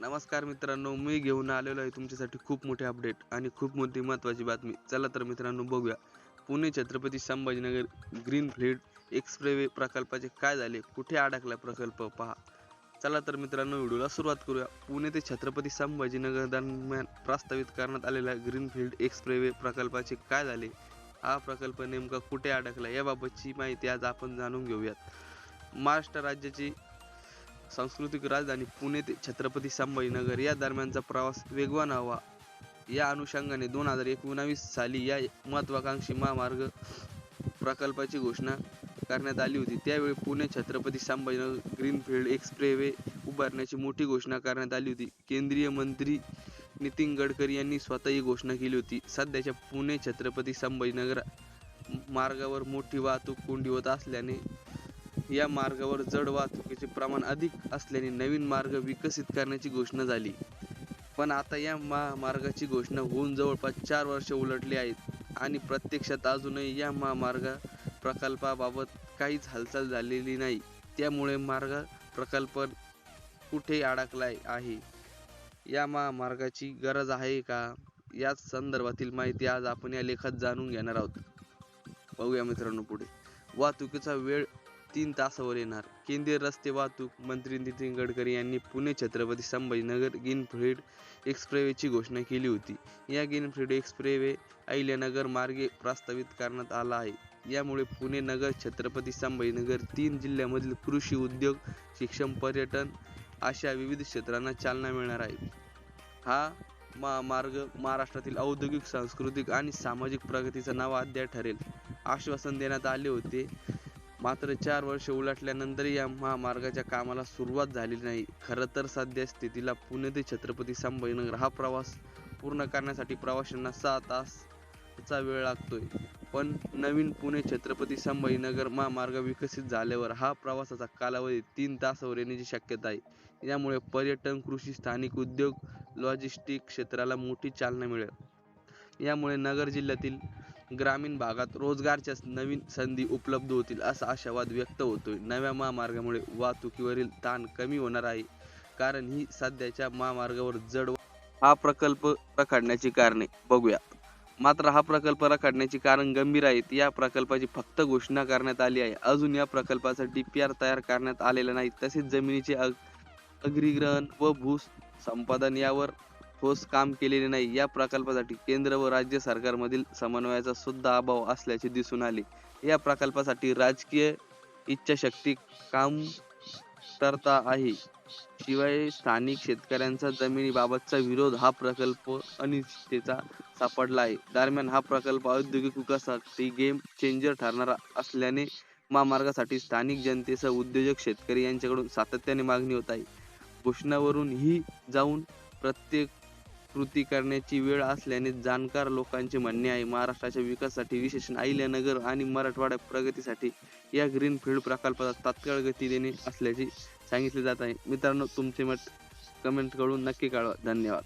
नमस्कार मित्रांनो मी घेऊन आलेलो आहे तुमच्यासाठी खूप मोठे अपडेट आणि खूप मोठी महत्त्वाची बातमी. चला तर मित्रांनो बघूया. Pune Chhatrapati Sambhajinagar green field expressway प्रकल्पाचे काय झाले? कुठे अडकला प्रकल्प? पहा. चला तर मित्रांनो व्हिडिओला सुरुवात करूया. पुणे ते छत्रपती संभाजीनगर दरम्यान प्रस्तावित करण्यात आलेल्या ग्रीनफील्ड एक्सप्रेवे प्रकल्पाचे काय झाले? हा प्रकल्प नेमका कुठे अडकला? याबाबतची माहिती आज आपण जाणून घेऊयात. महाराष्ट्र राज्याची सांस्कृतिक राजधानी पुणे ते छत्रपती संभाजीनगर या दरम्यानचा प्रवास वेगवान हवा. या अनुषंगाने दोन हजार एकोणावीस साली या महत्वाकांक्षी महामार्ग प्रकल्पाची घोषणा करण्यात आली होती. त्यावेळी पुणे छत्रपती संभाजीनगर ग्रीनफील्ड एक्सप्रेवे उभारण्याची मोठी घोषणा करण्यात आली होती. केंद्रीय मंत्री नितीन गडकरी यांनी स्वतः ही घोषणा केली होती. सध्याच्या पुणे छत्रपती संभाजीनगर मार्गावर मोठी वाहतूक कोंडी होत असल्याने या मार्गावर जड वाहतुकीचे प्रमाण अधिक असल्याने नवीन मार्ग विकसित करण्याची घोषणा झाली. पण आता या महामार्गाची घोषणा होऊन जवळपास चार वर्ष उलटली आहेत आणि प्रत्यक्षात अजूनही या महामार्ग प्रकल्पाबाबत काहीच हालचाल झालेली नाही. त्यामुळे मार्ग प्रकल्प कुठे अडकला आहे? या महामार्गाची गरज आहे का? याच संदर्भातील माहिती आज आपण या लेखात जाणून घेणार आहोत. बघूया मित्रांनो पुढे. वाहतुकीचा वेळ तीन तासावर येणार. केंद्रीय रस्ते वाहतूक मंत्री नितीन गडकरी यांनी पुणे छत्रपती संभाजीनगर ग्रीनफील्ड एक्सप्रेवेची घोषणा केली होती. या ग्रीनफील्ड एक्सप्रेवे अहिल्यानगर मार्गे प्रस्तावित करण्यात आला आहे. यामुळे पुणे नगर छत्रपती संभाजीनगर तीन जिल्ह्यामधील कृषी उद्योग शिक्षण पर्यटन अशा विविध क्षेत्रांना चालना मिळणार आहे. हा महामार्ग महाराष्ट्रातील औद्योगिक सांस्कृतिक आणि सामाजिक प्रगतीचा नवा अध्याय ठरेल. आश्वासन देण्यात आले होते. मात्र चार वर्ष उलटल्यानंतर या महामार्गाच्या कामाला सुरुवात झालेली नाही. खरं तर सध्या स्थितीला पुणे ते छत्रपती संभाजीनगर हा प्रवास पूर्ण करण्यासाठी प्रवाशांना सहा तासचा वेळ लागतोय. पण नवीन पुणे छत्रपती संभाजीनगर महामार्ग विकसित झाल्यावर हा प्रवासाचा कालावधी तीन तासावर येण्याची शक्यता आहे. यामुळे पर्यटन कृषी स्थानिक उद्योग लॉजिस्टिक क्षेत्राला मोठी चालना मिळेल. यामुळे नगर जिल्ह्यातील ग्रामीण भागात रोजगारच्या नवीन संधी उपलब्ध होतील असा आशावाद व्यक्त होतोय. नव्या महामार्गामुळे वाहतुकीवरील ताण कमी होणार आहे. कारण ही सध्याच्या महामार्गावर जड हा प्रकल्प रखडण्याची कारणे बघूया. मात्र हा प्रकल्प रखडण्याची कारण गंभीर आहेत. या प्रकल्पाची फक्त घोषणा करण्यात आली आहे. अजून या प्रकल्पाचा डीपीआर तयार करण्यात आलेला नाही. तसेच जमिनीचे अग अधिग्रहण व भू संपादन यावर ठोस काम केलेले नाही. या प्रकल्पासाठी केंद्र व राज्य सरकारमधील समन्वयाचा सुद्धा अभाव असल्याचे दिसून आले. या प्रकल्पासाठी राजकीय इच्छाशक्ती काम करता आहे. शिवाय स्थानिक शेतकऱ्यांचा जमिनीबाबतचा विरोध हा प्रकल्प अनिश्चिततेचा सापडला आहे. दरम्यान हा प्रकल्प औद्योगिक विकासासाठी गेम चेंजर ठरणारा असल्याने महामार्गासाठी स्थानिक जनतेसह उद्योजक शेतकरी यांच्याकडून सातत्याने मागणी होत आहे. घोषणावरून ही जाऊन प्रत्येक कृती करण्याची वेळ असल्याने जाणकार लोकांचे म्हणणे आहे महाराष्ट्राच्या विकासासाठी विशेष अहिल्यानगर आणि मराठवाड्या प्रगतीसाठी या ग्रीनफील्ड प्रकल्पाला तात्काळ गती देणे असल्याचे सांगितले जात आहे. मित्रांनो तुमचे मत कमेंट करून नक्की कळवा. धन्यवाद.